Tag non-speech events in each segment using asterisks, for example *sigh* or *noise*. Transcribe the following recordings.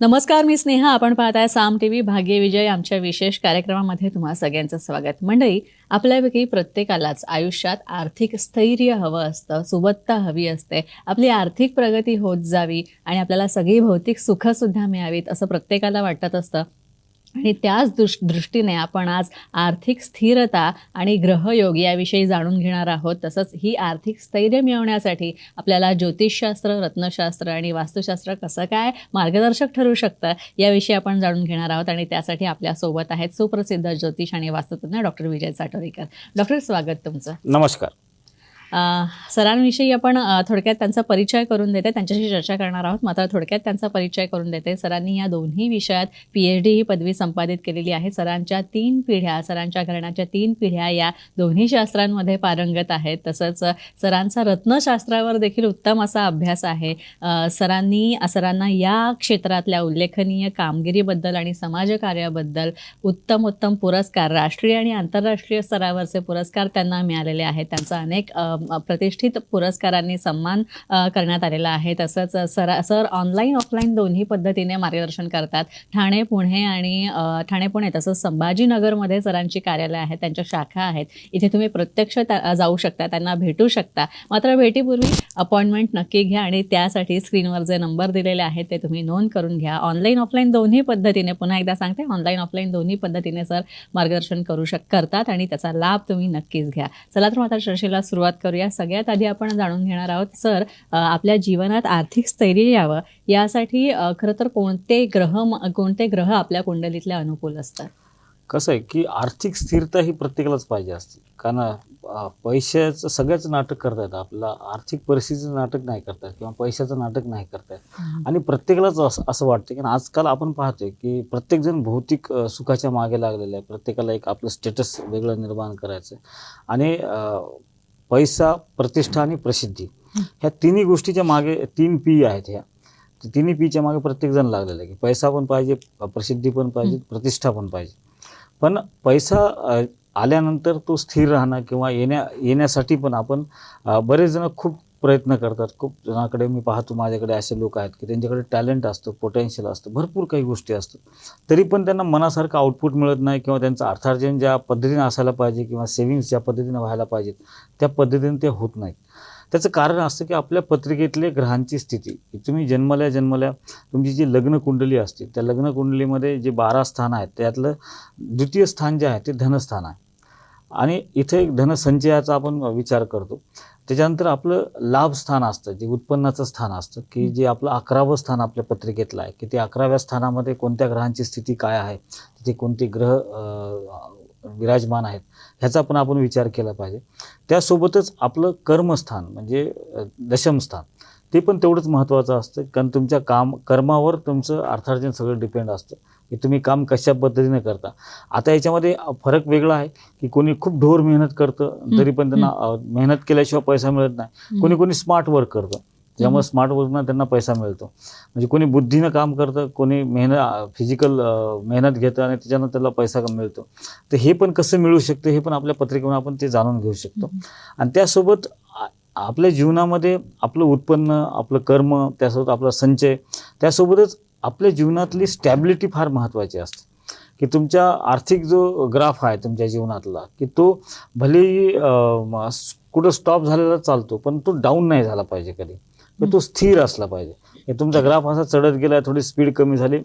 नमस्कार मी स्नेहा. आपण पाहताय साम टी व्ही भाग्य विजय आमच्या विशेष कार्यक्रमामध्ये तुम्हा सगळ्यांचं स्वागत. मंडळी आपल्यापैकी प्रत्येकालाच आयुष्यात आर्थिक स्थैर्य हवं असतं सुबत्ता हवी असते. आपली आर्थिक प्रगती होत जावी आणि आपल्याला सगळी भौतिक सुखंसुद्धा मिळावीत असं प्रत्येकाला वाटत असतं. आणि त्याच दुष दृष्टीने आपण आज आर्थिक स्थिरता आणि ग्रहयोग याविषयी जाणून घेणार आहोत. तसंच ही आर्थिक स्थैर्य मिळवण्यासाठी आपल्याला ज्योतिषशास्त्र रत्नशास्त्र आणि वास्तुशास्त्र कसं काय मार्गदर्शक ठरू शकतं याविषयी आपण जाणून घेणार आहोत आणि त्यासाठी आपल्यासोबत आहेत सुप्रसिद्ध ज्योतिष आणि वास्तुतज्ञ डॉक्टर विजय साटोरीकर. डॉक्टर स्वागत तुमचं. नमस्कार. सरांविषयी आपण थोडक्यात त्यांचा परिचय करून देते. त्यांच्याशी चर्चा करणार आहोत. मात्र थोडक्यात त्यांचा परिचय करून देते. सरांनी या दोन्ही विषयात पी एच डी ही पदवी संपादित केलेली आहे. सरांच्या तीन पिढ्या सरांच्या घराण्याच्या तीन पिढ्या या दोन्ही शास्त्रांमध्ये पारंगत आहेत. तसंच सरांचा रत्नशास्त्रावर देखील उत्तम असा अभ्यास आहे. सरांनी सरांना या क्षेत्रातल्या उल्लेखनीय कामगिरीबद्दल आणि समाजकार्याबद्दल उत्तम उत्तम पुरस्कार राष्ट्रीय आणि आंतरराष्ट्रीय स्तरावरचे पुरस्कार त्यांना मिळालेले आहेत. त्यांचा अनेक प्रतिष्ठित पुरस्कारांनी सन्मान करण्यात आलेला आहे. तसंच सर सर ऑनलाईन ऑफलाईन दोन्ही पद्धतीने मार्गदर्शन करतात. ठाणे पुणे आणि ठाणे पुणे तसंच संभाजीनगरमध्ये सरांची कार्यालय आहेत त्यांच्या शाखा आहेत. इथे तुम्ही प्रत्यक्ष जाऊ शकता त्यांना भेटू शकता. मात्र भेटीपूर्वी अपॉइंटमेंट नक्की घ्या आणि त्यासाठी स्क्रीनवर जे नंबर दिलेले आहेत ते तुम्ही नोंद करून घ्या. ऑनलाईन ऑफलाईन दोन्ही पद्धतीने पुन्हा एकदा सांगते ऑनलाईन ऑफलाईन दोन्ही पद्धतीने सर मार्गदर्शन करू शक करतात आणि त्याचा लाभ तुम्ही नक्कीच घ्या. चला तर आता चर्चेला सुरुवात करूया. सगळ्यात आधी आपण जाणून घेणार आहोत सर आपल्या जीवनात आर्थिक स्थैर्य यावं यासाठी खरं तर कोणते ग्रह कोणते ग्रह आपल्या कुंडलीतले अनुकूल असतात? कसं आहे की आर्थिक स्थिरता ही प्रत्येकालाच पाहिजे असते. कारण पैशाचं सगळ्याच नाटक करता येतं आपल्याला आर्थिक परिस्थितीचं नाटक नाही करता येत किंवा पैशाचं नाटक नाही करता येत आणि प्रत्येकालाच असं असं वाटतं की आजकाल आपण पाहतोय की प्रत्येकजण भौतिक सुखाच्या मागे लागलेला आहे प्रत्येकाला एक आपलं स्टेटस वेगळं निर्माण करायचं आणि पैसा प्रतिष्ठा आणि प्रसिद्धी. ह्या तिन्ही गोष्टीच्या मागे तीन पी आहेत ह्या. तिन्ही पीच्या मागे प्रत्येकजण लागलेला आहे की पैसा पण पाहिजे प्रसिद्धी पण पाहिजे प्रतिष्ठा पण पाहिजे. पण पैसा आल्यानंतर तो स्थिर राहणं किंवा येण्या येण्यासाठी पण आपण बरेच जण खूप प्रयत्न करतात. खूप जणांकडे मी पाहतो माझ्याकडे असे लोक आहेत की त्यांच्याकडे टॅलेंट असतं पोटेन्शियल असतं भरपूर काही गोष्टी असतात. तरी पण त्यांना मनासारखं आउटपुट मिळत नाही किंवा त्यांचं अर्थार्जन ज्या पद्धतीने असायला पाहिजे किंवा सेव्हिंग्स ज्या पद्धतीने व्हायला पाहिजेत त्या पद्धतीने ते होत नाहीत. त्याचं कारण असतं की आपल्या पत्रिकेतले ग्रहांची स्थिती की तुम्ही जन्मल्या जन्मल्या तुमची जी लग्न कुंडली असते त्या लग्न कुंडलीमध्ये जे बारा स्थान आहेत त्यातलं द्वितीय स्थान जे आहे ते धनस्थान आहे. आणि इथे एक धनसंचयाचा आपण विचार करतो. त्याच्यानंतर आपलं लाभ स्थान असतं जे उत्पन्नाचं स्थान असतं की जे आपलं अकरावं स्थान आपल्या पत्रिकेतलं आहे की ते अकराव्या स्थानामध्ये कोणत्या ग्रहांची स्थिती काय आहे तिथे कोणते ग्रह विराजमान आहेत ह्याचा पण आपण विचार केला पाहिजे. त्यासोबतच आपलं कर्मस्थान म्हणजे दशमस्थान ते पण तेवढंच महत्त्वाचं असतं कारण तुमच्या काम कर्मावर तुमचं अर्थार्जन सगळं डिपेंड असतं. की तुम्ही काम कशा पद्धतीने करता. आता याच्यामध्ये फरक वेगळा आहे की कोणी खूप ढोर मेहनत करतं तरी पण त्यांना मेहनत केल्याशिवाय पैसा मिळत नाही. कोणी कोणी स्मार्ट वर्क करतं त्यामुळे स्मार्ट वर्कनं त्यांना पैसा मिळतो. म्हणजे कोणी बुद्धीनं काम करतं कोणी मेहनत फिजिकल मेहनत घेतं आणि त्याच्यानं त्याला पैसा मिळतो. तर हे पण कसं मिळू शकतं हे पण आपल्या पत्रिकेतून आपण ते जाणून घेऊ शकतो. आणि त्यासोबत आपल्या जीवनामध्ये आपलं उत्पन्न आपलं कर्म त्यासोबत आपला संचय त्यासोबतच आपल्या जीवनातली स्टॅबिलिटी फार महत्त्वाची असते. की तुमच्या आर्थिक जो ग्राफ आहे तुमच्या जीवनातला की तो स- कुठं स्टॉप झालेला चालतो पण तो डाऊन नाही झाला पाहिजे कधी. तर तो स्थिर असला पाहिजे. तुमचा ग्राफ असा चढत गेला थोडी स्पीड कमी झाली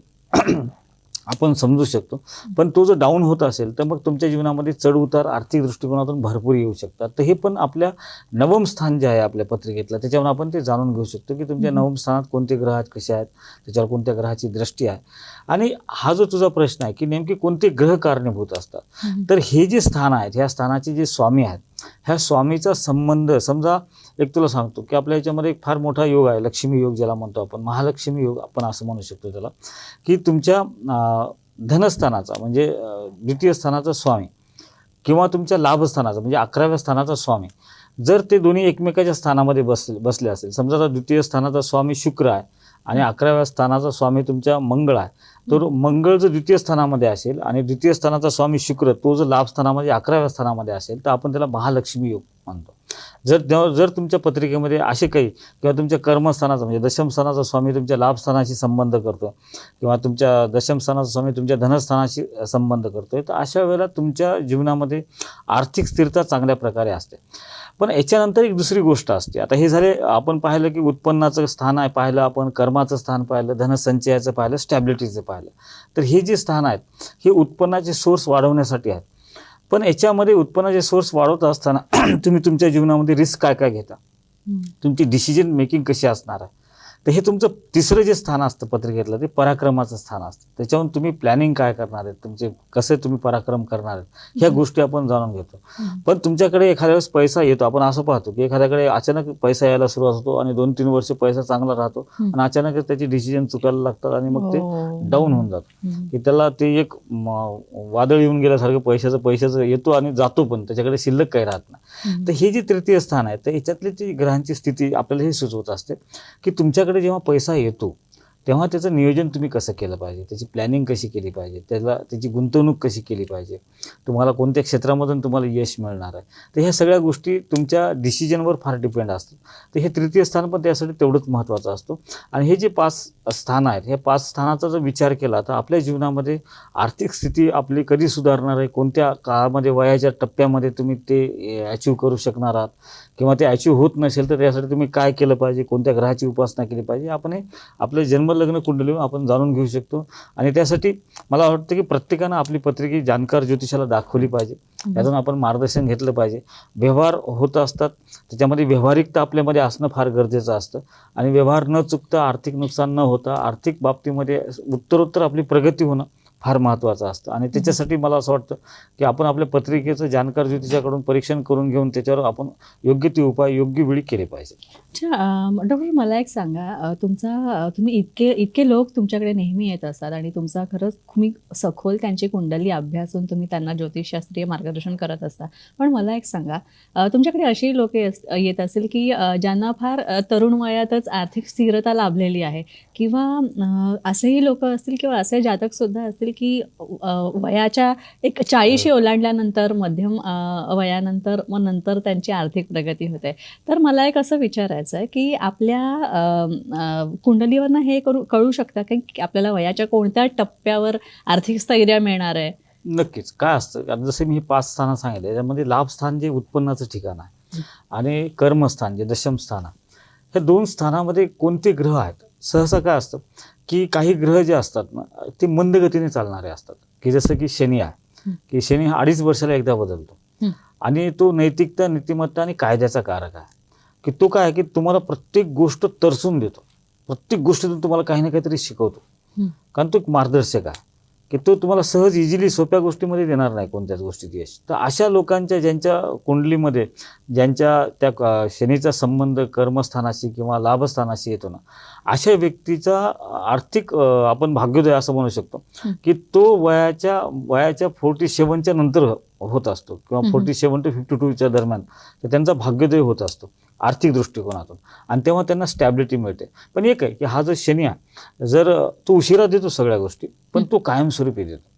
आपण समजू शकतो. पण तो जर डाऊन होत असेल तर मग तुमच्या जीवनामध्ये चढ उतार आर्थिक दृष्टिकोनातून भरपूर येऊ शकतात. तर हे पण आपल्या नवम स्थान जे आहे आपल्या पत्रिकेतलं त्याच्यावर आपण ते जाणून घेऊ शकतो की तुमच्या. नवम स्थानात कोणते ग्रह आहेत कसे आहेत त्याच्यावर कोणत्या ग्रहाची दृष्टी आहे. आणि हा जो तुझा प्रश्न आहे की नेमके कोणते ग्रह कारणीभूत असतात. तर हे जे स्थान आहेत ह्या स्थानाचे जे स्वामी आहेत ह्या स्वामीचा संबंध समजा एक तुला सांगतो की आपल्या याच्यामध्ये एक फार मोठा योग आहे लक्ष्मी योग ज्याला म्हणतो आपण. महालक्ष्मी योग आपण असं म्हणू शकतो त्याला. की तुमच्या धनस्थानाचा म्हणजे द्वितीय स्थानाचा स्वामी किंवा तुमच्या लाभस्थानाचा म्हणजे अकराव्या स्थानाचा स्वामी. जर ते दोन्ही एकमेकाच्या स्थानामध्ये बसले बसले असेल. समजा आता द्वितीय स्थानाचा स्वामी शुक्र आहे आणि अकराव्या स्थानाचा स्वामी तुमच्या मंगळ आहे. तर मंगळ जर द्वितीय स्थानामध्ये असेल आणि द्वितीय स्थानाचा स्वामी शुक्र तो जर लाभ स्थानामध्ये अकराव्या स्थानामध्ये असेल तर आपण त्याला महालक्ष्मी योग म्हणतो. जर जर तुमच्या पत्रिकेमध्ये असे काही किंवा तुमच्या कर्मस्थानाचा म्हणजे दशमस्थानाचा स्वामी तुमच्या लाभस्थानाशी संबंध करतो किंवा तुमच्या दशमस्थानाचा स्वामी तुमच्या धनस्थानाशी संबंध करतोय तर अशा वेळेला तुमच्या जीवनामध्ये आर्थिक स्थिरता चांगल्या प्रकारे असते. पण याच्यानंतर एक दुसरी गोष्ट असते. आता हे झाले आपण पाहिलं की उत्पन्नाचं स्थान आहे पाहिलं आपण कर्माचं स्थान पाहिलं धनसंचयाचं पाहिलं स्टॅबिलिटीचं पाहिलं. तर हे जे स्थान आहेत हे उत्पन्नाचे सोर्स वाढवण्यासाठी आहेत. पण याच्यामध्ये उत्पन्नाचे सोर्स वाढवत असताना *clears throat* तुम्ही तुमच्या जीवनामध्ये रिस्क काय काय घेता. तुमची डिसिजन मेकिंग कशी असणार आहे? तर हे तुमचं तिसरं जे स्थान असतं पत्रिकेतलं ते पराक्रमाचं स्थान असतं त्याच्यावरून तुम्ही प्लॅनिंग काय करणार आहेत तुमचे कसे तुम्ही पराक्रम करणार आहेत ह्या गोष्टी आपण जाणून घेतो. पण तुमच्याकडे एखाद्या वेळेस पैसा येतो आपण असं पाहतो की एखाद्याकडे अचानक पैसा यायला सुरुवात होतो आणि दोन तीन वर्ष पैसा चांगला राहतो. आणि अचानकच त्याची डिसिजन चुकायला लागतात आणि मग ते हो. डाऊन होऊन जातं. की त्याला ते एक वादळ येऊन गेल्यासारखं पैशाचं पैशाचं येतो आणि जातो पण त्याच्याकडे शिल्लक काही राहत नाही. तर हे जे तृतीय स्थान आहे तर याच्यातली जी ग्रहांची स्थिती आपल्याला हे सुचवत असते की तुमच्याकडे जेव्हा पैसा येतो तेव्हा त्याचं नियोजन तुम्ही कसं केलं पाहिजे? त्याची प्लॅनिंग कशी केली पाहिजे? त्याला त्याची गुंतवणूक कशी केली पाहिजे? तुम्हाला कोणत्या क्षेत्रामधून तुम्हाला यश मिळणार आहे? तर ह्या सगळ्या गोष्टी तुमच्या डिसिजनवर फार डिपेंड असतात. तर हे तृतीय स्थान पण त्यासाठी तेवढंच महत्त्वाचं असतो. आणि हे जे पाच स्थान आहेत. हे पाच स्थानाचा जर विचार केला तर आपल्या जीवनामध्ये आर्थिक स्थिती आपली कधी सुधारणार आहे? कोणत्या काळामध्ये वयाच्या टप्प्यामध्ये तुम्ही ते अचीव करू शकणार आहात? किंवा ते अचीव होत नसेल तर त्यासाठी तुम्ही काय केलं पाहिजे? कोणत्या ग्रहाची उपासना केली पाहिजे? आपण हे आपलं जन्मलग्न कुंडलीवर आपण जाणून घेऊ शकतो. आणि त्यासाठी मला वाटतं की प्रत्येकानं आपली पत्रिके जाणकार ज्योतिषाला दाखवली पाहिजे. यातून आपण मार्गदर्शन घेतलं पाहिजे. व्यवहार होत असतात त्याच्यामध्ये व्यवहारिकता आपल्यामध्ये असणं फार गरजेचं असतं. आणि व्यवहार न चुकता आर्थिक नुकसान न होतं आर्थिक बाबतीमध्ये उत्तरोत्तर आपली प्रगती होणं. फार महत्त्वाचं असतं. आणि त्याच्यासाठी मला असं वाटतं की आपण आपल्या पत्रिकेचं जाणकार ज्योतिषाकडून परीक्षण करून घेऊन त्याच्यावर आपण योग्य ते उपाय योग्य वेळी केले पाहिजे अच्छा डॉक्टर मला एक सांगा. तुमचा तुम्ही इतके इतके लोक तुमच्याकडे नेहमी येत असतात आणि तुमचा खरंच तुम्ही सखोल त्यांची कुंडली अभ्यासून तुम्ही त्यांना ज्योतिषशास्त्रीय मार्गदर्शन करत असता. पण मला एक सांगा. तुमच्याकडे अशी लोक येत असेल की ज्यांना फार तरुण वयातच आर्थिक स्थिरता लाभलेली आहे किंवा असेही लोक असतील किंवा असे जातक सुद्धा असतील की वयाच्या एक चाळीशी ओलांडल्यानंतर मध्यम वयानंतर मग नंतर त्यांची आर्थिक प्रगती होते. तर मला एक असं विचारायचं आहे की आपल्या कुंडलीवरनं हे करू कळू शकतं का आपल्याला वयाच्या कोणत्या टप्प्यावर आर्थिक स्थैर्य मिळणार आहे? नक्कीच. काय असतं जसे मी पाच स्थानं सांगितले त्यामध्ये लाभस्थान जे उत्पन्नाचं ठिकाण आहे आणि कर्मस्थान जे दशम स्थान आहे हे दोन स्थानामध्ये कोणते ग्रह आहेत? सहसा काय असतं? की काही ग्रह जे असतात ना ते मंदगतीने चालणारे असतात की जसं की शनी आहे. की शनी हा अडीच वर्षाला एकदा बदलतो. आणि तो नैतिकता नीतिमत्ता आणि कायद्याचा कारक आहे की तो काय आहे की तुम्हाला प्रत्येक गोष्ट तरसून देतो प्रत्येक गोष्टीतून तुम्हाला काही ना काहीतरी शिकवतो. कारण तो एक मार्गदर्शक आहे की तो तुम्हाला सहज इझिली सोप्या गोष्टीमध्ये देणार नाही कोणत्याच गोष्टीत यश तर अशा लोकांच्या ज्यांच्या कुंडलीमध्ये ज्यांच्या त्या शनीचा संबंध कर्मस्थानाशी किंवा लाभस्थानाशी येतो ना अशा व्यक्तीचा आर्थिक आपण भाग्योदय असं म्हणू शकतो. की तो वयाच्या वयाच्या फोर्टी सेवनच्या नंतर होत असतो किंवा. फोर्टी सेवन टू फिफ्टी टूच्या दरम्यान तर त्यांचा भाग्योदय होत असतो आर्थिक दृष्टिकोनातून. आणि तेव्हा त्यांना स्टॅबिलिटी मिळते. पण एक आहे की हा जो शनी आहे जर तो उशिरा देतो सगळ्या गोष्टी पण तो कायमस्वरूपी देतो.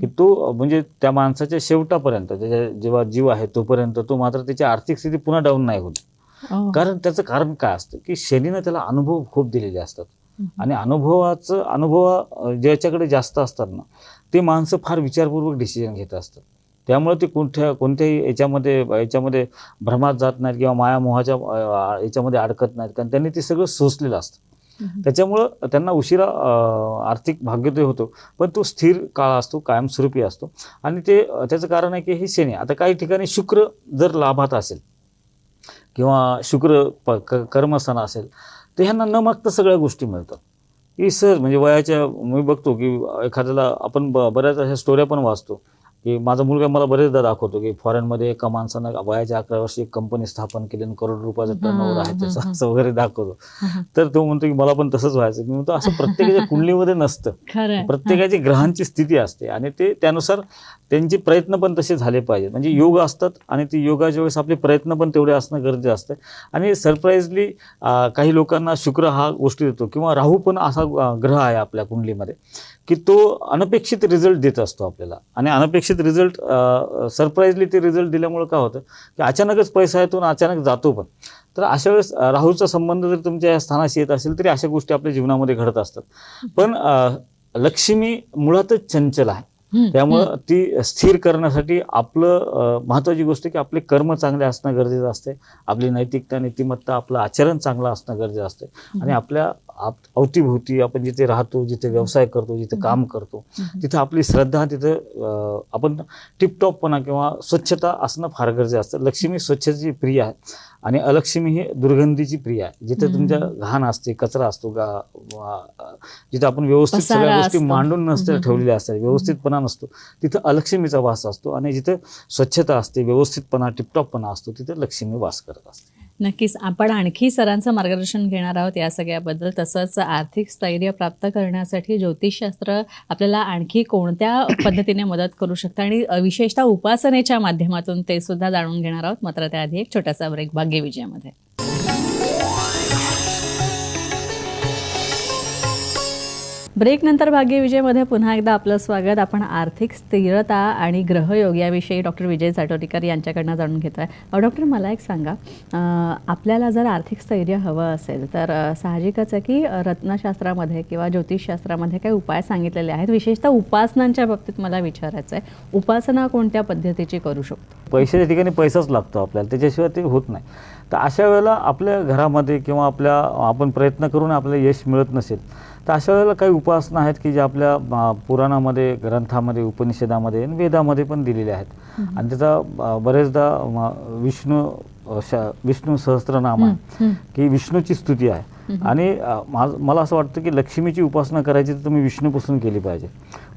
की तो म्हणजे त्या माणसाच्या शेवटापर्यंत त्याच्या जेव्हा जीव आहे तोपर्यंत तो मात्र त्याची आर्थिक स्थिती पुन्हा डाऊन नाही होत. अं, कारण त्याचं कारण काय असतं की शनीनं त्याला अनुभव खूप दिलेले असतात. आणि अनुभवाचं अनुभव ज्याच्याकडे जास्त असतात ना ते माणसं फार विचारपूर्वक डिसिजन घेत असतात. त्यामुळे ते कोणत्या कोणत्याही याच्यामध्ये याच्यामध्ये भ्रमात जात नाहीत किंवा मायामोहाच्या याच्यामध्ये अडकत नाहीत. कारण त्यांनी ते सगळं सोसलेलं असतं. त्याच्यामुळं त्यांना उशिरा आर्थिक भाग्योदय होतो. पण तो स्थिर काळ असतो कायमस्वरूपी असतो. आणि ते त्याचं कारण आहे की ही शनी. आता काही ठिकाणी शुक्र जर लाभात असेल किंवा शुक्र प कर्मस्थान असेल तर ह्यांना न मागता सगळ्या गोष्टी मिळतात. की सहज म्हणजे वयाच्या मी बघतो की एखाद्याला आपण ब बऱ्याच अशा स्टोऱ्या पण वाचतो. की माझा मुलगा मला बरेचदा दाखवतो की फॉरेनमध्ये एका माणसानं वयाच्या अकरा वर्षी एक कंपनी स्थापन केली आणि करोड रुपयाचं टर्नओव्हर आहे त्याचं. असं वगैरे दाखवतो. तर तो म्हणतो की मला पण तसंच व्हायचं मी म्हणतो असं प्रत्येकाच्या कुंडलीमध्ये नसतं. प्रत्येकाची ग्रहांची स्थिती असते आणि ते त्यानुसार त्यांचे प्रयत्न पण तसे झाले पाहिजेत. म्हणजे योग असतात आणि ती योगाच्या वेळेस आपले प्रयत्न पण तेवढे असणं गरजेचं असतं. आणि सरप्राईजली काही लोकांना शुक्र हा गोष्टी देतो किंवा राहू पण असा ग्रह आहे आपल्या कुंडलीमध्ये की तो अनपेक्षित रिझल्ट देत असतो आपल्याला. आणि अनपेक्षित रिझल्ट सरप्राईजली ते रिझल्ट दिल्यामुळं काय होतं की अचानकच पैसा येतो आणि अचानक जातो पण. तर अशा वेळेस राहूचा संबंध जर तुमच्या या स्थानाशी येत असेल तरी अशा गोष्टी आपल्या जीवनामध्ये घडत असतात. पण लक्ष्मी मुळातच चंचल आहे. त्यामुळं ती स्थिर करण्यासाठी आपलं अं, महत्त्वाची गोष्ट की आपले कर्म चांगले असणं गरजेचं असते आपली नैतिकता नीतिमत्ता आपलं आचरण चांगलं असणं गरजेचं असते आणि आपल्या आप- अवतीभोवती आपण जिथे राहतो जिथे व्यवसाय करतो जिथे काम करतो. तिथं आपली श्रद्धा तिथं आपण टिपटॉपपणा किंवा स्वच्छता असणं फार गरजेचं असतं लक्ष्मी स्वच्छतेची प्रिय आहे आणि अलक्ष्मी ही दुर्गंधीची प्रिय आहे जिथे. तुमच्या घाण असते कचरा असतो गा जिथं आपण व्यवस्थित सगळ्या गोष्टी. मांडून नसते. ठेवलेल्या असतात व्यवस्थितपणा नसतो तिथं अलक्ष्मीचा वास असतो आणि जिथं स्वच्छता असते व्यवस्थितपणा टिपटॉपपणा असतो तिथं लक्ष्मी वास करत असते नक्कीच. आपण आणखी सरांचं मार्गदर्शन घेणार आहोत या सगळ्याबद्दल. तसंच आर्थिक स्थैर्य प्राप्त करण्यासाठी ज्योतिषशास्त्र आपल्याला आणखी कोणत्या *coughs* पद्धतीने मदत करू शकतं? आणि विशेषतः उपासनेच्या माध्यमातून ते सुद्धा जाणून घेणार आहोत. मात्र त्याआधी एक छोटासा ब्रेक भाग्य ब्रेकनंतर ब्रेक नंतर भाग्य विजयमध्ये पुन्हा एकदा आपलं स्वागत. आपण आर्थिक स्थिरता आणि ग्रहयोग याविषयी डॉक्टर विजय साटोटीकर यांच्याकडनं जाणून घेतो आहे डॉक्टर मला एक सांगा. आपल्याला जर आर्थिक स्थैर्य हवं असेल तर साहजिकच आहे की रत्नशास्त्रामध्ये किंवा ज्योतिषशास्त्रामध्ये काही उपाय सांगितलेले आहेत? विशेषतः उपासनांच्या बाबतीत मला विचारायचं आहे उपासना कोणत्या पद्धतीची करू शकतो? पैशाच्या ठिकाणी पैसाच लागतो आपल्याला. त्याच्याशिवाय ते होत नाही. तर अशा वेळेला आपल्या घरामध्ये किंवा आपल्या आपण प्रयत्न करून आपल्याला यश मिळत नसेल तर अशा वेळेला काही उपासना आहेत की ज्या आपल्या पुराणामध्ये ग्रंथामध्ये उपनिषदामध्ये आणि वेदामध्ये पण दिलेल्या आहेत. आणि त्याचा बरेचदा विष्णू विष्णू सहस्त्रनाम आहे की विष्णूची स्तुती आहे. आणि मला असं वाटतं की लक्ष्मीची उपासना करायची तर तुम्ही विष्णूपासून केली पाहिजे.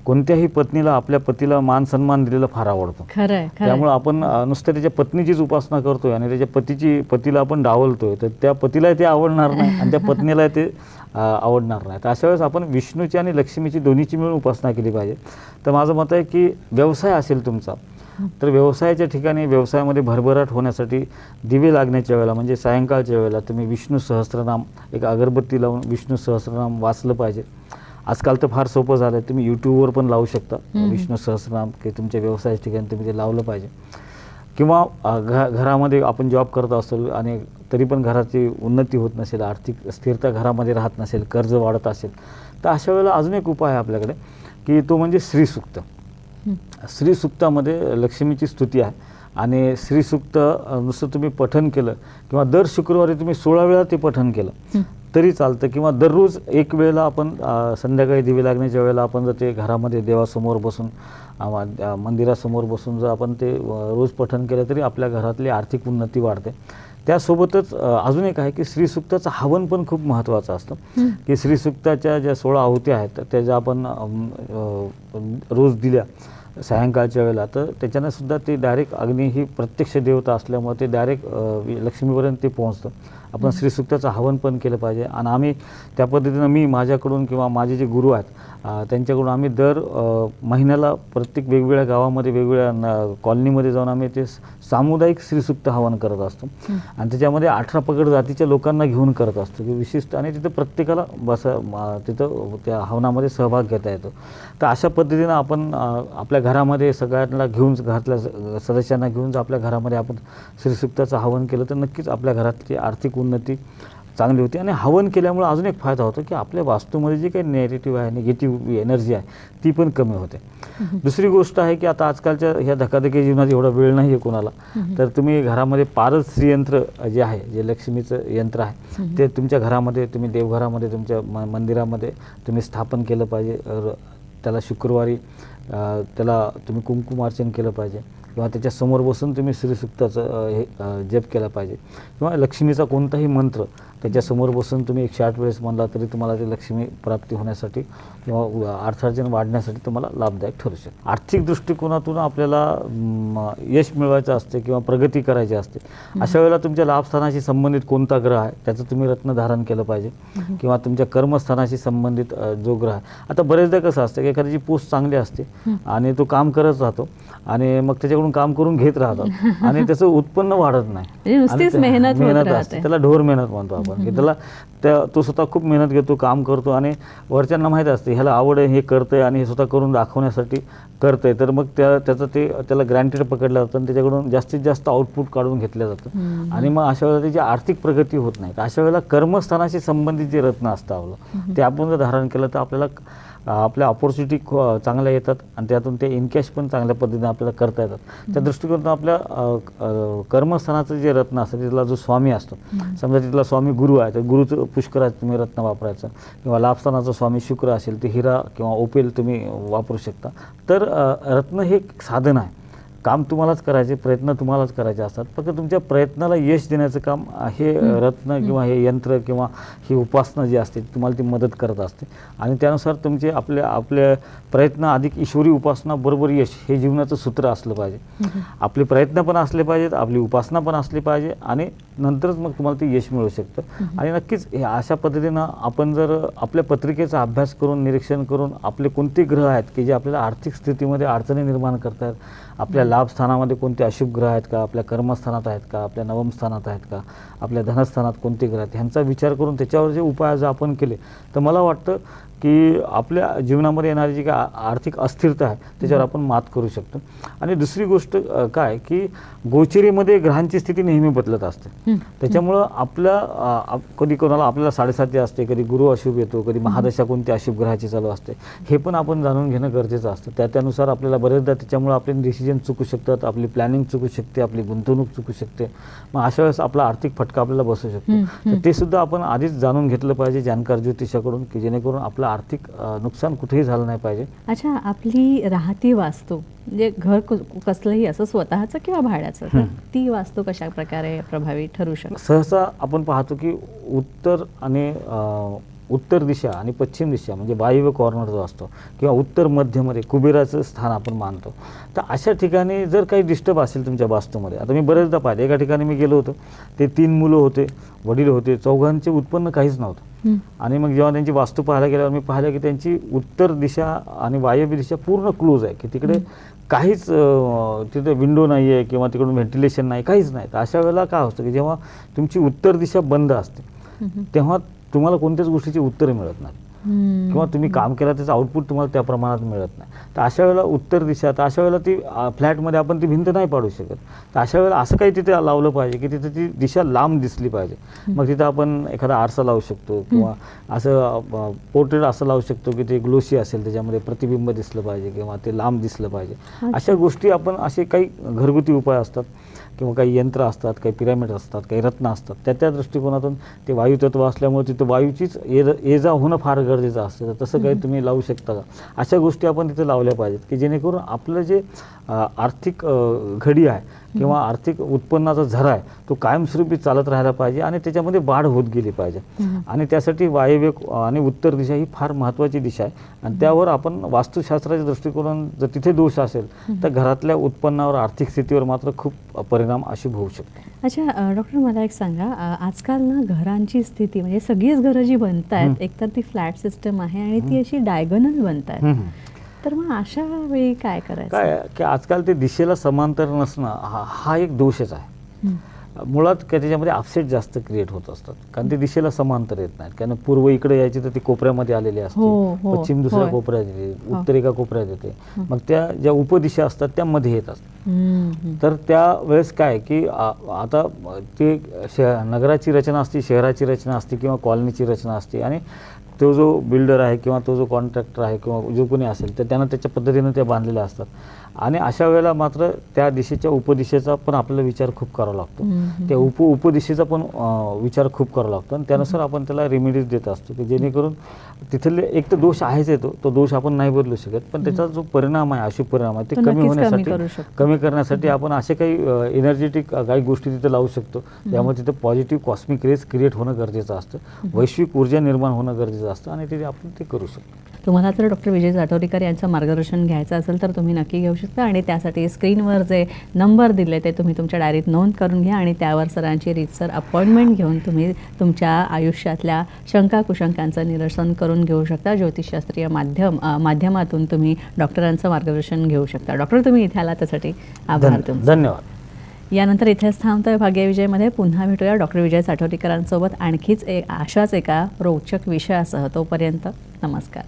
कोणत्याही पत्नीला आपल्या पतीला मान सन्मान दिलेला फार आवडतो. त्यामुळे आपण नुसतं त्याच्या पत्नीचीच उपासना करतोय आणि त्याच्या पतीची पतीला आपण डावलतोय तर त्या पतीला ते आवडणार नाही आणि त्या पत्नीला ते आवडणार नाही. तर अशा वेळेस आपण विष्णूची आणि लक्ष्मीची दोन्हीची मिळून उपासना केली पाहिजे. तर माझं मत आहे की व्यवसाय असेल तुमचा तर व्यवसायाच्या ठिकाणी व्यवसायामध्ये भरभराट होण्यासाठी दिवे लागण्याच्या वेळेला म्हणजे सायंकाळच्या वेळेला तुम्ही विष्णू सहस्त्रनाम एक अगरबत्ती लावून विष्णू सहस्त्रनाम वाचलं पाहिजे. आजकाल तर फार सोपं झालं आहे तुम्ही यूट्यूबवर पण लावू शकता. विष्णू सहस्त्रनाम की तुमच्या व्यवसायाच्या ठिकाणी तुम्ही ते लावलं पाहिजे. किंवा घ घरामध्ये आपण जॉब करत असतो आणि तरी पण घराची उन्नती होत नसेल आर्थिक स्थिरता घरामध्ये राहत नसेल कर्ज वाढत असेल तर अशा वेळेला अजून एक उपाय आहे आपल्याकडे की तो म्हणजे श्रीसुक्त. श्रीसुक्तामध्ये लक्ष्मीची स्तुती आहे आणि श्रीसुक्त नुसतं तुम्ही पठन केलं किंवा दर शुक्रवारी तुम्ही सोळा वेळा ते पठन केलं तरी चालतं. किंवा दररोज एक वेळेला आपण संध्याकाळी दिवे लागण्याच्या वेळेला आपण जर ते घरामध्ये देवासमोर बसून मंदिरासमोर बसून जर आपण ते रोज पठन केलं तरी आपल्या घरातली आर्थिक उन्नती वाढते. त्यासोबतच अजून एक आहे की श्रीसुक्ताचं हवन पण खूप महत्त्वाचं असतं. की श्रीसुक्ताच्या ज्या सोळा आहुत्या आहेत त्या ज्या आपण रोज दिल्या सायंकाळच्या वेळेला तर त्याच्यानं सुद्धा ते डायरेक्ट अग्नी ही प्रत्यक्ष देवता असल्यामुळे ते डायरेक्ट लक्ष्मीपर्यंत ते पोहोचतं. आपण श्रीसुक्ताचं हवन पण केलं पाहिजे. आणि आम्ही त्या पद्धतीनं मी माझ्याकडून किंवा माझे जे गुरु आहेत त्यांच्याकडून आम्ही दर महिन्याला प्रत्येक वेगवेगळ्या गावामध्ये वेगवेगळ्या न- कॉलनीमध्ये जाऊन आम्ही ते सामुदायिक श्रीसुक्त हवन करत असतो. आणि त्याच्यामध्ये अठरा पगड जातीच्या लोकांना घेऊन करत असतो. की विशिष्ट आणि तिथं प्रत्येकाला बस तिथं त्या हवनामध्ये सहभाग घेता येतो. तर अशा पद्धतीनं आपण आपल्या घरामध्ये सगळ्यांना घेऊन घरातल्या सदस्यांना घेऊन जर आपल्या घरामध्ये आपण श्रीसुक्ताचं हवन केलं तर नक्कीच आपल्या घरातली आर्थिक उन्नती चांगली होती. आणि हवन केल्यामुळे अजून एक फायदा होतो की आपल्या वास्तूमध्ये जी काही नेगेटिव्ह आहे निगेटिव्ह एनर्जी आहे ती पण कमी होते. दुसरी गोष्ट आहे की आता आजकालच्या ह्या धकाधकी जीवनात एवढा वेळ नाही आहे कोणाला तर तुम्ही घरामध्ये पारस श्रीयंत्र जे आहे जे लक्ष्मीचं यंत्र आहे ते तुमच्या घरामध्ये तुम्ही देवघरामध्ये तुमच्या म मंदिरामध्ये तुम्ही स्थापन केलं पाहिजे. त्याला शुक्रवारी त्याला तुम्ही कुंकुमार्चन केलं पाहिजे. किंवा त्याच्यासमोर बसून तुम्ही श्रीसुक्ताचं हे जप केला पाहिजे. किंवा लक्ष्मीचा कोणताही मंत्र त्याच्यासमोर बसून तुम्ही एकशे आठ वेळेस म्हणला तरी तुम्हाला ते लक्ष्मी प्राप्ती होण्यासाठी किंवा अर्थार्जन वाढण्यासाठी तुम्हाला लाभदायक ठरू शकते आर्थिक दृष्टिकोनातून आपल्याला यश मिळवायचं असते किंवा प्रगती करायची असते अशा वेळेला तुमच्या लाभस्थानाशी संबंधित कोणता ग्रह आहे त्याचं तुम्ही रत्न धारण केलं पाहिजे. किंवा तुमच्या कर्मस्थानाशी संबंधित जो ग्रह आहे. आता बरेचदा कसं असतं की एखाद्याची पोस्ट चांगली असते आणि तो काम करत राहतो आणि मग त्याच्याकडून काम करून घेत राहतात *laughs* आणि त्याचं उत्पन्न वाढत नाही. म्हणजे मेहनत. असते. त्याला ढोर मेहनत म्हणतो आपण की त्याला त्या तो स्वतः खूप मेहनत घेतो काम करतो आणि वरच्यांना माहीत असते ह्याला आवड आहे हे करतंय आणि हे स्वतः करून दाखवण्यासाठी करतंय. तर मग त्या त्याचं ते त्याला ग्रँटेड पकडलं जातं आणि त्याच्याकडून जास्तीत जास्त आउटपुट काढून घेतलं जातं. आणि मग अशा वेळेला त्याची आर्थिक प्रगती होत नाही. अशा वेळेला कर्मस्थानाशी संबंधित जे रत्न असतं आपलं ते आपण जर धारण केलं तर आपल्याला आपल्या ऑपॉर्च्युनिटी चांगल्या येतात आणि त्यातून ते इनकॅश पण चांगल्या पद्धतीने आपल्याला करता येतात. त्या दृष्टिकोनातून आपल्या कर्मस्थानाचं जे रत्न असतं तिथला जो स्वामी असतो समजा तिथला स्वामी गुरु आहे तर गुरुचं पुष्कराचं तुम्ही रत्न वापरायचं. किंवा लाभस्थानाचा स्वामी शुक्र असेल ते हिरा किंवा ओपेल तुम्ही वापरू शकता. तर रत्न हे एक साधन आहे. काम तुम्हालाच करायचे प्रयत्न तुम्हालाच करायचे असतात. फक्त तुमच्या प्रयत्नाला यश देण्याचं काम हे रत्न किंवा हे यंत्र किंवा ही उपासना जी असते तुम्हाला ती मदत करत असते. आणि त्यानुसार तुमचे आपले आपले प्रयत्न अधिक ईश्वरी उपासना बरोबर यश हे जीवनाचं सूत्र असलं पाहिजे. आपले प्रयत्न पण असले पाहिजेत आपली उपासना पण असली पाहिजे आणि नंतरच मग तुम्हाला ते यश मिळू शकतं. आणि नक्कीच हे अशा पद्धतीनं आपण जर आपल्या पत्रिकेचा अभ्यास करून निरीक्षण करून आपले कोणते ग्रह आहेत की जे आपल्याला आर्थिक स्थितीमध्ये अडचणी निर्माण करतात आपल्या लाभ स्थानामध्ये कोणते अशुभ ग्रह आहेत का आपल्या कर्मस्थानात आहेत का आपल्या नवम स्थानात आहेत का आपल्या धनस्थानात कोणते ग्रह आहेत ह्यांचा विचार करून त्याच्यावर जे उपाय जर आपण केले तर मला वाटतं की आपल्या जीवनामध्ये येणारी जी काय आर्थिक अस्थिरता आहे त्याच्यावर आपण मात करू शकतो. आणि दुसरी गोष्ट काय की गोचरीमध्ये ग्रहांची स्थिती नेहमी बदलत असते. त्याच्यामुळं आपल्या कधी कोणाला आपल्याला साडेसाती असते कधी गुरु अशुभ येतो कधी महादशा कोणती अशुभ ग्रहाची चालू असते हे पण आपण जाणून घेणं गरजेचं असतं. त्या त्यानुसार आपल्याला बरेचदा त्याच्यामुळे आपले डिसिजन चुकू शकतात आपली प्लॅनिंग चुकू शकते आपली गुंतवणूक चुकू शकते. मग अशा वेळेस आपला आर्थिक फटका आपल्याला बसू शकतो. तर ते सुद्धा आपण आधीच जाणून घेतलं पाहिजे जाणकार ज्योतिषाकडून की जेणेकरून आपलं आर्थिक नुकसान कुठेही झालं नाही पाहिजे अच्छा आपली राहती वास्तू म्हणजे घर कसलंही असं स्वतःचं किंवा भाड्याचं. ती वास्तू कशा प्रकारे प्रभावी ठरू शकते सहसा आपण पाहतो की उत्तर आणि अ, उत्तर दिशा आणि पश्चिम दिशा म्हणजे वायव्य कॉर्नर जो असतो किंवा उत्तर मध्यमध्ये कुबेराचं स्थान आपण मानतो तर अशा ठिकाणी जर काही डिस्टर्ब असेल तुमच्या वास्तूमध्ये आता मी बरेचदा पाहिले एका ठिकाणी मी गेलो होतो ते तीन मुलं होते वडील होते चौघांचे उत्पन्न काहीच नव्हतं. आणि मग जेव्हा त्यांची वास्तू पाहायला गेल्यावर मी पाहिलं की त्यांची उत्तर दिशा आणि वायव्य दिशा पूर्ण क्लोज आहे की तिकडे काहीच तिथे विंडो नाही आहे किंवा तिकडून व्हेंटिलेशन नाही काहीच नाही तर अशा वेळेला काय होतं की जेव्हा तुमची उत्तर दिशा बंद असते. तेव्हा तुम्हाला कोणत्याच गोष्टीची उत्तरं मिळत नाही हं. किंवा तुम्ही काम केलं त्याचं आउटपुट तुम्हाला त्या प्रमाणात मिळत नाही. तर अशा वेळेला उत्तर दिशा तर अशा वेळेला ती फ्लॅटमध्ये आपण ती भिंत नाही पाडू शकत. तर अशा वेळेला असं काही तिथे लावलं पाहिजे की तिथे ती दिशा लांब दिसली पाहिजे. मग तिथं आपण एखादा आरसा लावू शकतो किंवा असं पोर्ट्रेट असं लावू शकतो की ते ग्लोशी असेल त्याच्यामध्ये प्रतिबिंब दिसलं पाहिजे किंवा ते लांब दिसलं पाहिजे. अशा गोष्टी आपण असे काही घरगुती उपाय असतात. किंवा काही यंत्र असतात काही पिरामिड असतात काही रत्न असतात त्या त्या दृष्टिकोनातून ते वायुतत्व असल्यामुळे तिथं वायूचीच ये ये जा होणं फार गरजेचं असतं. तर तसं काही तुम्ही लावू शकता का? अशा गोष्टी आपण तिथे लावल्या पाहिजेत की जेणेकरून आपलं जे आर्थिक घडी आहे किंवा आर्थिक उत्पन्नाचा झरा आहे तो कायमस्वरूपी चालत राहायला पाहिजे आणि त्याच्यामध्ये वाढ होत गेली पाहिजे. आणि त्यासाठी वायव्य आणि उत्तर दिशा ही फार महत्त्वाची दिशा आहे. आणि त्यावर आपण वास्तुशास्त्राच्या दृष्टिकोनातून जर तिथे दोष असेल तर घरातल्या उत्पन्नावर आर्थिक स्थितीवर मात्र खूप परिणाम अशुभ होऊ शकतो. अच्छा डॉक्टर मला एक सांगा आजकाल ना घरांची स्थिती म्हणजे सगळीच घरं जी बनत आहेत. एकतर ती फ्लॅट सिस्टम आहे आणि ती अशी डायगोनल बनत आहेत. तर मग अशा वेळी काय करायचं? काय की आजकाल ते दिशेला समांतर नसणं हा हा एक दोषच आहे. मुळात काय त्याच्यामध्ये अपसेट जास्त क्रिएट होत असतात. कारण ते दिशेला समांतर येत नाहीत. कारण पूर्व इकडे यायची तर ती कोपऱ्यामध्ये आलेली हो, असते. हो, पश्चिम दुसऱ्या. कोपऱ्यात येते हो. उत्तर एका कोपऱ्यात येते. मग त्या ज्या उपदिशा असतात त्या मध्ये येतात हं, हं. तर त्या वेळेस काय की आता ते नगराची रचना असते शहराची रचना असते किंवा कॉलनीची रचना असते आणि तो जो बिल्डर आहे किंवा तो जो कॉन्ट्रॅक्टर आहे किंवा जो कोणी असेल तर त्यानं त्याच्या पद्धतीनं त्या बांधलेल्या असतात. आणि अशा वेळेला मात्र त्या दिशेच्या उपदिशेचा पण आपल्याला विचार खूप करावा लागतो. त्या उप उपदिशेचा पण विचार खूप करावा लागतो. आणि त्यानुसार आपण त्याला रेमेडीज देत असतो की जेणेकरून तिथले एक तर दोष आहेच येतो तो दोष आपण नाही बदलू शकत. पण त्याचा जो परिणाम आहे अशुभ परिणाम आहे ते कमी होण्यासाठी. कमी करण्यासाठी आपण असे काही एनर्जेटिक काही गोष्टी तिथे लावू शकतो. त्यामुळे तिथे पॉझिटिव्ह कॉस्मिक रेज क्रिएट होणं गरजेचं असतं. वैश्विक ऊर्जा निर्माण होणं गरजेचं असतं आणि ते आपण ते करू शकतो. तुम्हाला जर डॉक्टर विजय जाटोरीकर यांचं मार्गदर्शन घ्यायचं असेल तर तुम्ही नक्की घेऊ शकता आणि त्यासाठी स्क्रीनवर जे नंबर दिले ते तुम्ही तुमच्या डायरीत नोंद करून घ्या आणि त्यावर सरांची रीतसर अपॉइंटमेंट घेऊन तुम्ही तुमच्या आयुष्यातल्या शंका कुशंकांचं निरसन करून घेऊ शकता. ज्योतिषशास्त्रीय माध्यम माध्यमातून तुम्ही डॉक्टरांचं मार्गदर्शन घेऊ शकता. डॉक्टर तुम्ही इथे आला त्यासाठी आभार तुमचे. धन्यवाद. यानंतर इथेच थांबतोय भाग्यविजयमध्ये पुन्हा भेटूया डॉक्टर विजय साठवटीकरांसोबत आणखीच एक अशाच एका रोचक विषयासह तोपर्यंत नमस्कार.